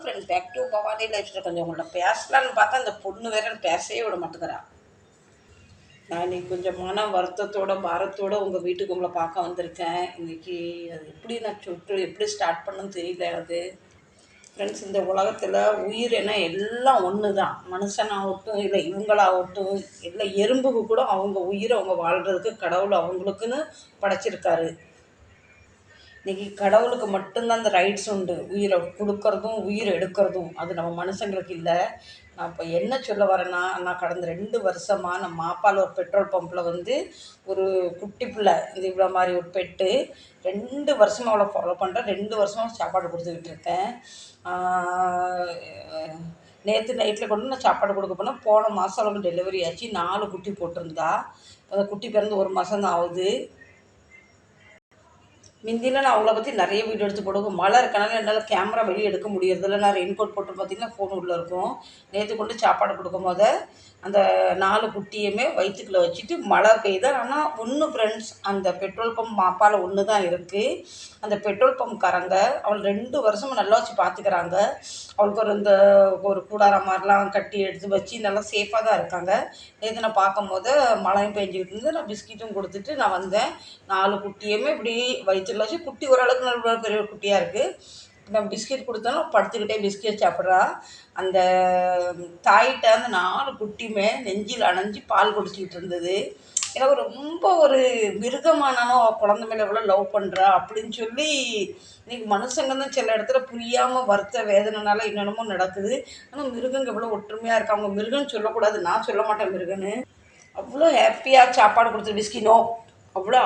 Friend back to Bhavani lifestyle கொஞ்சம் உங்களை பேசலான்னு பார்த்தா அந்த பொண்ணு வேற பேசவே விட மாட்டேங்கிறான் நான் இன்னைக்கு கொஞ்சம் மன வருத்தத்தோட பாரத்தோட உங்கள் வீட்டுக்கு உங்களை பார்க்க வந்திருக்கேன். இன்னைக்கு அது எப்படி நான் சுற்று எப்படி ஸ்டார்ட் பண்ணுன்னு தெரியல எனக்கு. ஃப்ரெண்ட்ஸ் இந்த உலகத்தில் உயிர் எல்லாம் ஒன்று தான் மனுஷனாகட்டும் இல்லை இவங்களாகட்டும் இல்லை எறும்புக்கு கூட அவங்க உயிரை அவங்க வாழ்கிறதுக்கு கடவுள் அவங்களுக்குன்னு படைச்சிருக்காரு. இன்னைக்கு கடவுளுக்கு மட்டும்தான் அந்த ரைட்ஸ் உண்டு. உயிரை கொடுக்கறதும் உயிரை எடுக்கிறதும். அது நம்ம மனுஷங்களுக்கு இல்லை. நான் இப்போ என்ன சொல்ல வரேன்னா நான் கடந்த ரெண்டு வருஷமாக நான் மாப்பால் ஒரு பெட்ரோல் பம்பில் வந்து ஒரு குட்டி பிள்ளை இது இவ்வளோ மாதிரி ஒரு பெட்டு ரெண்டு வருஷமாக அவளை ஃபாலோ பண்ணுறேன் ரெண்டு வருஷமாக சாப்பாடு கொடுத்துக்கிட்டு இருக்கேன். நேற்று நைட்டில் கொண்டு நான் சாப்பாடு கொடுக்க போனேன். போன மாதம் அவளுக்கு டெலிவரி ஆச்சு. நாலு குட்டி போட்டிருந்தா. அந்த குட்டி பிறந்து ஒரு மாதம் தான் ஆகுது. முந்தியில் நான் அவங்கள பற்றி நிறைய வீடியோ எடுத்து போடுவோம் மழை இருக்கனால என்னால் கேமரா வெளியே எடுக்க முடியறதில்ல. நான் ரெயின்கோட் போட்டு பார்த்தீங்கன்னா ஃபோன் உள்ளே இருக்கும். நேற்று கொண்டு சாப்பாடு கொடுக்கும் போது அந்த நாலு குட்டியுமே வயிற்றுக்குள்ளே வச்சுட்டு மழை பெய்யுது. ஆனால் ஒன்று ஃப்ரெண்ட்ஸ் அந்த பெட்ரோல் பம்ப் மாப்பால் ஒன்று தான் இருக்குது அந்த பெட்ரோல் பம்ப்காரங்க அவள் ரெண்டு வருஷமும் நல்லா வச்சு பார்த்துக்கிறாங்க அவளுக்கு ஒரு இந்த ஒரு கூடாரம் மாதிரிலாம் கட்டி எடுத்து வச்சு நல்லா சேஃபாக தான் இருக்காங்க. நேற்று நான் பார்க்கும்போது மழையும் பெஞ்சிக்கிட்டு இருந்து நான் பிஸ்கெட்டும் கொடுத்துட்டு நான் வந்தேன். நாலு குட்டியுமே இப்படி வயிற்றுல வச்சு குட்டி ஓரளவுக்கு நல்ல பெரிய குட்டியாக இருக்குது நான் பிஸ்கெட் கொடுத்தாலும் படுத்துக்கிட்டே பிஸ்கெட் சாப்பிட்றா. அந்த தாயிட்ட அந்த நாலு குட்டியுமே நெஞ்சில் அணைஞ்சு பால் குடிச்சிக்கிட்டு இருந்தது. எனக்கு ரொம்ப ஒரு மிருகமானாலும் குழந்த மேலே எவ்வளோ லவ் பண்ணுறா அப்படின்னு சொல்லி இன்னைக்கு மனுஷங்க தான் சில இடத்துல புரியாமல் வருத்த வேதனைனால என்னென்னமோ நடக்குது. ஆனால் மிருகங்க எவ்வளோ ஒற்றுமையாக இருக்காங்க மிருகன்னு சொல்லக்கூடாது. நான் சொல்ல மாட்டேன் மிருகன்னு. அவ்வளோ ஹாப்பியாக சாப்பாடு கொடுத்து பிஸ்கினோ அவ்வளோ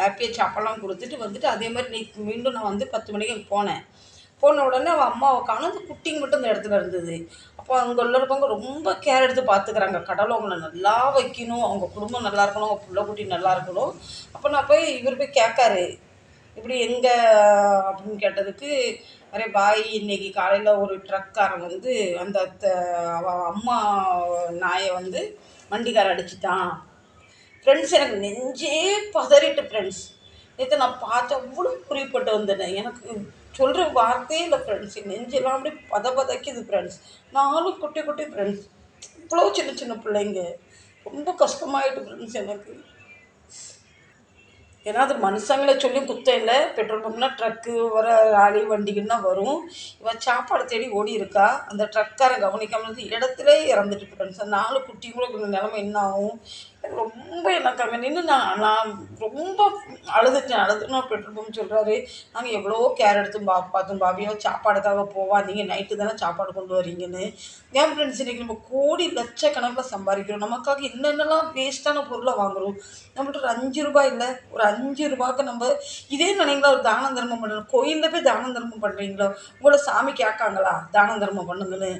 ஹாப்பியாக சாப்பாடெலாம் கொடுத்துட்டு வந்துட்டு அதே மாதிரி இன்னைக்கு மீண்டும் நான் வந்து பத்து மணிக்கு அங்கே போனேன். போன உடனே அவள் அம்மாவை காணும். அந்த குட்டிங்க மட்டும் இந்த இடத்துல இருந்தது. அப்போ அங்கே உள்ளவங்க ரொம்ப கேர் எடுத்து பார்த்துக்கிறாங்க. கடவுள் அவங்கள நல்லா வைக்கணும். அவங்க குடும்பம் நல்லா இருக்கணும். அவங்க பிள்ளை குட்டி நல்லா இருக்கணும். அப்போ நான் போய் இவர் போய் கேட்காரு இப்படி எங்கே அப்படின்னு கேட்டதுக்கு அரே பாய் இன்னைக்கு காலையில் ஒரு ட்ரக்காரன் வந்து அந்த அவ அம்மா நாயை வந்து வண்டிக்காரன் அடிச்சிட்டான். ஃப்ரெண்ட்ஸ் எனக்கு நெஞ்சே பதறிட்டு ஃப்ரெண்ட்ஸ் நேற்று நான் பார்த்து அவ்வளோ குறிப்பிட்டு வந்துட்டேன் எனக்கு சொல்கிற வார்த்தையே இல்லை ஃப்ரெண்ட்ஸ் நெஞ்செல்லாம் அப்படியே பத பதைக்குது ஃப்ரெண்ட்ஸ் நானும் குட்டி குட்டி ஃப்ரெண்ட்ஸ் இவ்வளோ சின்ன சின்ன பிள்ளைங்க. ரொம்ப கஷ்டமாயிட்டு ஃப்ரெண்ட்ஸ் எனக்கு. ஏன்னா அது மனுஷங்களை சொல்லி குத்தம் இல்லை. பெட்ரோல் பம்ப்னா ட்ரக்கு வர ராலி வண்டிக்குன்னு வரும். இவன் சாப்பாடு தேடி ஓடி இருக்கா. அந்த ட்ரக்காரன் கவனிக்காமல் இருந்து இடத்துல இறந்துட்டு ஃப்ரெண்ட்ஸ் நாலு குட்டிங்களுக்கு நிலைமை என்ன ஆகும்? ரொம்ப எனக்கு அங்கே நின்று நான் நான் ரொம்ப அழுதுட்டேன். அழுதுன்னு பெட்ரோல் பம்ப் சொல்கிறாரு நாங்கள் எவ்வளோ கேர் எடுத்து பா பார்த்தோம் பாபியோ சாப்பாடுக்காக போவாதீங்க. நைட்டு தானே சாப்பாடு கொண்டு வரீங்கன்னு. ஏன் ஃப்ரெண்ட்ஸ் இன்றைக்கி நம்ம கோடி லட்சக்கணக்கில் சம்பாதிக்கிறோம். நமக்காக என்னென்னலாம் வேஸ்ட்டான பொருளை வாங்குறோம். நம்மள்ட்ட ஒரு அஞ்சு ரூபாய் இல்லை. ஒரு அஞ்சு ரூபாய்க்கு நம்ம இதே நினைங்களா ஒரு தான தர்மம் பண்ணணும் கோயிலில் போய் தான தர்மம் பண்ணுறீங்களோ உங்களை சாமி கேட்காங்களா? தான தர்மம் பண்ணுங்கன்னு.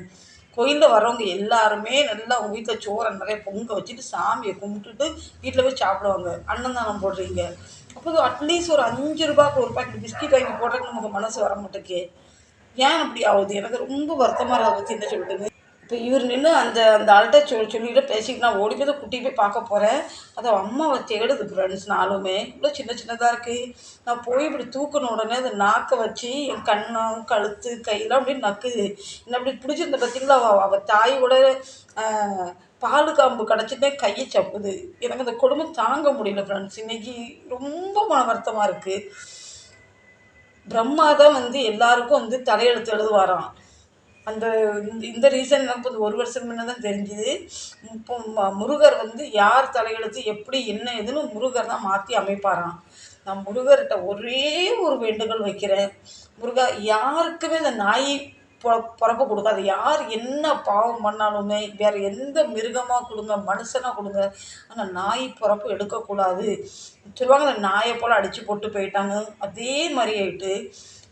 கோயிலில் வரவங்க எல்லாருமே நல்லா உங்கள் வீட்டில் சோறை நிறைய பொங்க வச்சுட்டு சாமியை கும்பிட்டுட்டு வீட்டில் போய் சாப்பிடுவாங்க. அன்னதானம் போடுறீங்க. அப்போ அட்லீஸ்ட் ஒரு அஞ்சு ரூபாய்க்கு ஒரு பாக்கெட் பிஸ்கட் வாங்கி போடுறதுக்கு நமக்கு மனசு வர மாட்டேக்கு ஏன் அப்படி ஆகுது? எனக்கு ரொம்ப வருத்தமாக அதை பற்றி என்ன சொல்லிட்டுங்க இப்போ இவர் நின்று அந்த அந்த ஆள்கிட்ட சொல் சொல்லிட்டு பேசிட்டு நான் ஓடி போய் தான் குட்டி போய் பார்க்க போகிறேன் அதை அம்மாவை தேடுது ஃப்ரெண்ட்ஸ் நாளுமே இவ்வளோ சின்ன சின்னதாக இருக்குது நான் போய் இப்படி தூக்கின உடனே அந்த நாக்கை வச்சு என் கண்ணம் கழுத்து கையெல்லாம் அப்படியே நக்குது. என்ன அப்படி பிடிச்சிருந்த பார்த்தீங்களா அவள் அவள் தாயோட பால் காம்பு கிடச்சிட்டே கையை சப்புது. எனக்கு அந்த கொடுமை தாங்க முடியல ஃப்ரெண்ட்ஸ் இன்றைக்கி ரொம்ப மன வருத்தமாக இருக்குது பிரம்மா தான் வந்து எல்லாருக்கும் வந்து தலையெழுத்து எழுதுவாராம். அந்த இந்த- இந்த ரீசன் இப்போ ஒரு வருஷம் முன்னே தான் தெரிஞ்சுது. இப்போ முருகர் வந்து யார் தலையெழுத்து எப்படி என்ன ஏதுன்னு முருகர் தான் மாற்றி அமைப்பாராம். நான் முருகர்கிட்ட ஒரே ஒரு வேண்டுகோள் வைக்கிறேன். முருகா யாருக்குமே இந்த நாய் பொ பிறப்பு கொடுக்காது யார் என்ன பாவம் பண்ணாலுமே வேறு எந்த மிருகமாக கொடுங்க மனுஷனாக கொடுங்க ஆனால் நாய் பிறப்பு எடுக்கக்கூடாது. சொல்லுவாங்க அந்த நாயை போல் அடித்து போட்டு போயிட்டாங்க. அதே மாதிரி ஆயிட்டு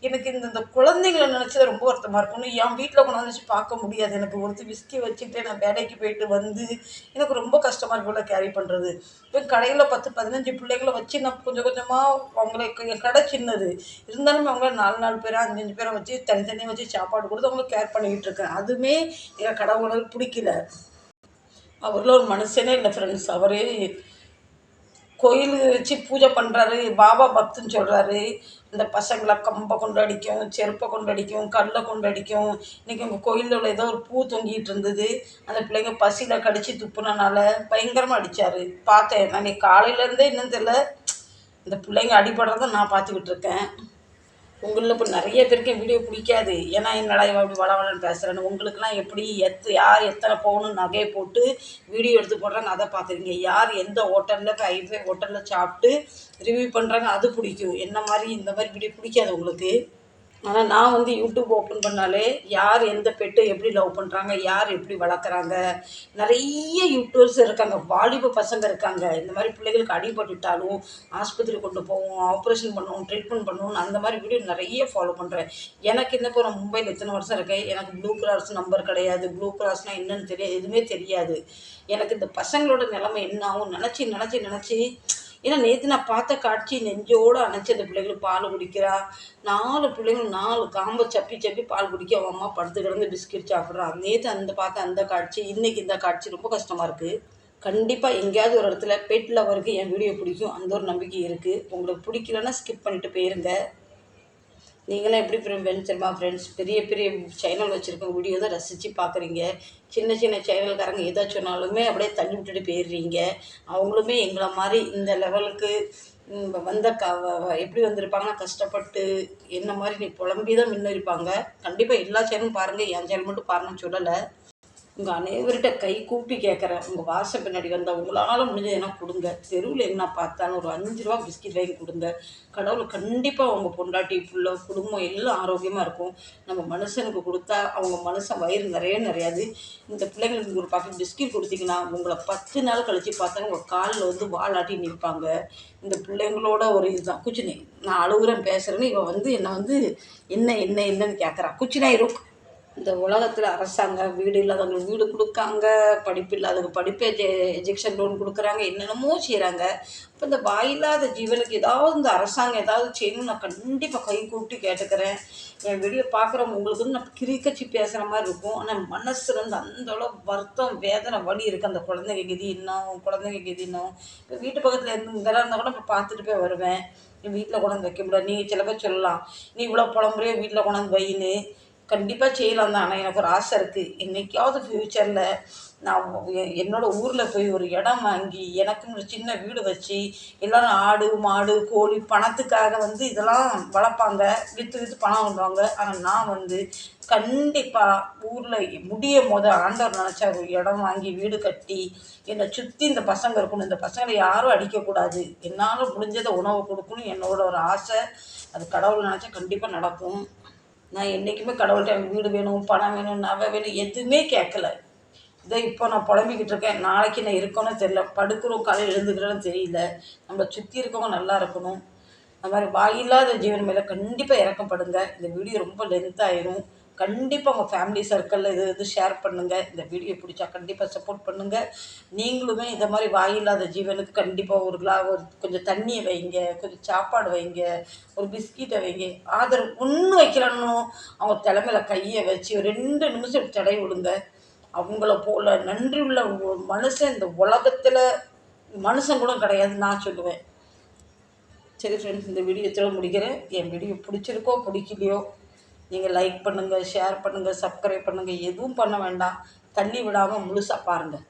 எனக்கு இந்த இந்த குழந்தைங்களை நினச்சது ரொம்ப வருத்தமாக இருக்கும் என் வீட்டில் கொண்டாந்து வச்சு பார்க்க முடியாது. எனக்கு ஒருத்தர் விஸ்கி வச்சுட்டு நான் வேலைக்கு போயிட்டு வந்து எனக்கு ரொம்ப கஷ்டமாக இருக்குள்ள கேரி பண்ணுறது இப்போ கடையில் பத்து பதினஞ்சு பிள்ளைங்களை வச்சு நான் கொஞ்சம் கொஞ்சமாக அவங்களுக்கு என் கடை சின்னது. இருந்தாலும் அவங்கள நாலு நாலு பேரை அஞ்சு அஞ்சு பேரை வச்சு தனித்தனியாக வச்சு சாப்பாடு கொடுத்து அவங்களுக்கு கேர் பண்ணிக்கிட்டு இருக்கேன். அதுவுமே எங்கள் கடவுளுக்கு பிடிக்கல. அவரில் ஒரு மனுஷனே இல்லை ஃப்ரெண்ட்ஸ் அவரே கோயில் வச்சு பூஜை பண்ணுறாரு பாபா பக்துன்னு சொல்கிறாரு இந்த பசங்களை கம்பை கொண்டு அடிக்கும் செருப்பை கொண்டு அடிக்கும் கல்லை கொண்டு அடிக்கும் இன்றைக்கி உங்கள் கோயிலில் உள்ள ஏதோ ஒரு பூ தொங்கிட்டு இருந்தது. அந்த பிள்ளைங்க பசியில் கடித்து துப்புனனால பயங்கரமாக அடித்தார் பார்த்தேன். நான் காலையிலேருந்தே இன்னும் தெரியல. இந்த பிள்ளைங்க அடிபடுறத நான் பார்த்துக்கிட்டு இருக்கேன். உங்களில் இப்போ நிறைய பேருக்கு என் வீடியோ பிடிக்காது. ஏன்னா என்னடா இவன் அப்படி வளவலன்னு பேசுகிறேன்னு உங்களுக்குலாம் எப்படி எத் யார் எத்தனை பவுனு நகையை போட்டு வீடியோ எடுத்து போடுறாங்க அதை பார்த்துருங்க யார் எந்த ஹோட்டலில் ஹைஃபை ஹோட்டலில் சாப்பிட்டு ரிவ்யூ பண்ணுறாங்க அது பிடிக்கும். என்ன மாதிரி இந்த மாதிரி வீடியோ பிடிக்காது உங்களுக்கு? ஆனால் நான் வந்து யூடியூப் ஓப்பன் பண்ணாலே யார் எந்த பெட்டை எப்படி லவ் பண்ணுறாங்க யார் எப்படி வளர்க்குறாங்க நிறைய யூடியூப்ஸ் இருக்காங்க வாலிப பசங்க இருக்காங்க. இந்த மாதிரி பிள்ளைகளுக்கு அடிபட்டுட்டாலும் ஆஸ்பத்திரி கொண்டு போவோம் ஆப்ரேஷன் பண்ணுவோம் ட்ரீட்மெண்ட் பண்ணுவோம் அந்த மாதிரி வீடியோ நிறைய ஃபாலோ பண்ணுறேன் எனக்கு என்ன இப்போ நான் மும்பையில் எத்தனை வருஷம் இருக்கேன்? எனக்கு ப்ளூ கிராஸ் நம்பர் கிடையாது. ப்ளூ கிராஸ்னால் என்னன்னு தெரியாது எதுவுமே தெரியாது. எனக்கு இந்த பசங்களோட நிலைமை என்ன ஆகும் நினச்சி நினச்சி நினச்சி ஏன்னா நேற்று நான் பார்த்த காட்சி நெஞ்சோடு அணைச்சி அந்த பிள்ளைகளுக்கு பால் குடிக்கிறா. நாலு பிள்ளைங்களும் நாலு காம்பை சப்பி சப்பி பால் குடிக்க அவன் அம்மா படுத்து கிடந்து பிஸ்கட் சாப்பிட்றான் நேற்று அந்த பார்த்த அந்த காட்சி இன்றைக்கி இந்த காட்சி ரொம்ப கஷ்டமாக இருக்குது கண்டிப்பாக எங்கேயாவது ஒரு இடத்துல பெட் லவருக்கு என் வீடியோ பிடிக்கும். அந்த ஒரு நம்பிக்கை இருக்குது உங்களுக்கு பிடிக்கலன்னா ஸ்கிப் பண்ணிட்டு போயிருங்க. நீங்களாம் எப்படி ஃப்ரெண்ட்ஸ் தெரியுமா ஃப்ரெண்ட்ஸ் பெரிய பெரிய சேனல் வச்சுருக்க வீடியோ தான் ரசித்து பார்க்குறீங்க. சின்ன சின்ன சேனல்காரங்க எதை சொன்னாலுமே அப்படியே தள்ளி விட்டுட்டு போயிடுறீங்க. அவங்களுமே எங்களை மாதிரி இந்த லெவலுக்கு வந்த க வ- எப்படி வந்திருப்பாங்கன்னா கஷ்டப்பட்டு என்ன மாதிரி நீ புலம்பி தான் முன்னேறிப்பாங்க. கண்டிப்பாக எல்லா சேனலும் பாருங்கள் என் சேனல் மட்டும் பாருங்கன்னு சொல்லலை. உங்கள் அனைவர்கிட்ட கை கூப்பி கேட்குறேன் உங்கள் வாச பின்னாடி வந்தால் உங்களால் முடிஞ்சது என்ன கொடுங்க. தெருவில் என்ன பார்த்தாலும் ஒரு அஞ்சு ரூபா பிஸ்கட் வாங்கி கொடுங்க. கடவுள் கண்டிப்பாக உங்கள் பொண்டாட்டி புள்ள குடும்பம் எல்லாம் ஆரோக்கியமாக இருக்கும். நம்ம மனுஷனுக்கு கொடுத்தா அவங்க மனுஷன் வயிறு நிறைய நிறையாது. இந்த பிள்ளைங்களுக்கு ஒரு பாக்கெட் பிஸ்கட் கொடுத்தீங்கன்னா உங்களை பத்து நாள் கழித்து பார்த்தாங்க உங்கள் காலில் வந்து வாழாட்டி நிற்பாங்க. இந்த பிள்ளைங்களோட ஒரு இதுதான். குச்சினை நான் அழுகுறேன் பேசுகிறேன்னு இவன் வந்து என்னை வந்து என்ன என்ன என்னன்னு கேட்குறான் குச்சினை இருக்கும் இந்த உலகத்தில் அரசாங்கம் வீடு இல்லாதவங்களுக்கு வீடு கொடுக்காங்க படிப்பு இல்லாதவங்க படிப்பு எஜு எஜுகேஷன் லோன் கொடுக்குறாங்க என்னென்னமோ செய்கிறாங்க இப்போ இந்த வாயில்லாத ஜீவனுக்கு ஏதாவது இந்த அரசாங்கம் ஏதாவது செய்யணும்னு நான் கண்டிப்பாக கை கூப்பிட்டு கேட்டுக்கிறேன். என் வீடியோ பார்க்குறவங்க உங்களுக்கு வந்து நான் கிரிக்கச்சி பேசுகிற மாதிரி இருக்கும். ஆனால் மனசில் வந்து அந்தளவு வருத்தம் வேதனை வலி இருக்குது அந்த குழந்தைங்க கதி இன்னும் குழந்தைங்க கதி இன்னும் இப்போ வீட்டு பக்கத்தில் இருந்து இதெல்லாம் இருந்தால் கூட இப்போ பார்த்துட்டு போய் வருவேன். நீ வீட்டில் கொண்டாந்து வைக்க முடியாது. நீங்கள் சில பேர் சொல்லலாம். நீ இவ்வளோ புலம்புறையோ வீட்டில் கொண்டாந்து வைன்னு. கண்டிப்பாக செய்யலாம் தான். ஆனால் எனக்கு ஒரு ஆசை இருக்குது என்றைக்காவது ஃப்யூச்சரில் நான் என்னோடய ஊரில் போய் ஒரு இடம் வாங்கி எனக்குன்னு ஒரு சின்ன வீடு வச்சு எல்லோரும் ஆடு மாடு கோழி பணத்துக்காக வந்து இதெல்லாம் வளர்ப்பாங்க. விற்று விற்று பணம் பண்ணுவாங்க ஆனால் நான் வந்து கண்டிப்பாக ஊரில் முடிய போது ஆண்டவர் நினச்சா ஒரு இடம் வாங்கி வீடு கட்டி என்னை சுற்றி இந்த பசங்க இருக்கணும். இந்த பசங்களை யாரும் அடிக்கக்கூடாது. என்னால் முடிஞ்சதை உணவு கொடுக்கணும். என்னோட ஒரு ஆசை. அது கடவுள் நினச்சா கண்டிப்பாக நடக்கும். நான் என்றைக்குமே கடவுள்கிட்ட வீடு வேணும் பணம் வேணும் நகை வேணும் எதுவுமே கேட்கல. இதை இப்போ நான் புலம்பிக்கிட்டு இருக்கேன். நாளைக்கு நான் இருக்கணும் தெரியல. படுக்கிறோம் காலையில் எழுந்துக்கிறோன்னு தெரியல. நம்மளை சுற்றி இருக்கவங்க நல்லா இருக்கணும். அந்த மாதிரி வாயில்லாத ஜீவன் மேலே கண்டிப்பாக இறக்கப்படுங்க. இந்த வீடியோ ரொம்ப லென்த் ஆயிரும். கண்டிப்பாக உங்கள் ஃபேமிலி சர்க்கிளில் இது இது ஷேர் பண்ணுங்கள் இந்த வீடியோ பிடிச்சா கண்டிப்பாக சப்போர்ட் பண்ணுங்கள் நீங்களுமே இந்த மாதிரி வாயில்லாத ஜீவனுக்கு கண்டிப்பாக ஒரு கிலா ஒரு கொஞ்சம் தண்ணியை வைங்க கொஞ்சம் சாப்பாடு வைங்க ஒரு பிஸ்கீட்டை வைங்க. ஆதரவு ஒன்று வைக்கலன்னு அவங்க தலைமையில் கையை வச்சு ரெண்டு நிமிஷம் தடை விடுங்க. அவங்கள போல நன்றி உள்ள மனுஷன் இந்த உலகத்தில் மனுஷன் கூட கிடையாது நான் சொல்லுவேன். சரி ஃப்ரெண்ட்ஸ் இந்த வீடியோ எத்தனை முடிக்கிறேன். என் வீடியோ பிடிச்சிருக்கோ பிடிக்கலையோ நீங்கள் லைக் பண்ணுங்கள் ஷேர் பண்ணுங்கள் சப்ஸ்கிரைப் பண்ணுங்கள் எதுவும் பண்ண வேண்டாம். தள்ளி விடாமல் முழுசாக பாருங்கள்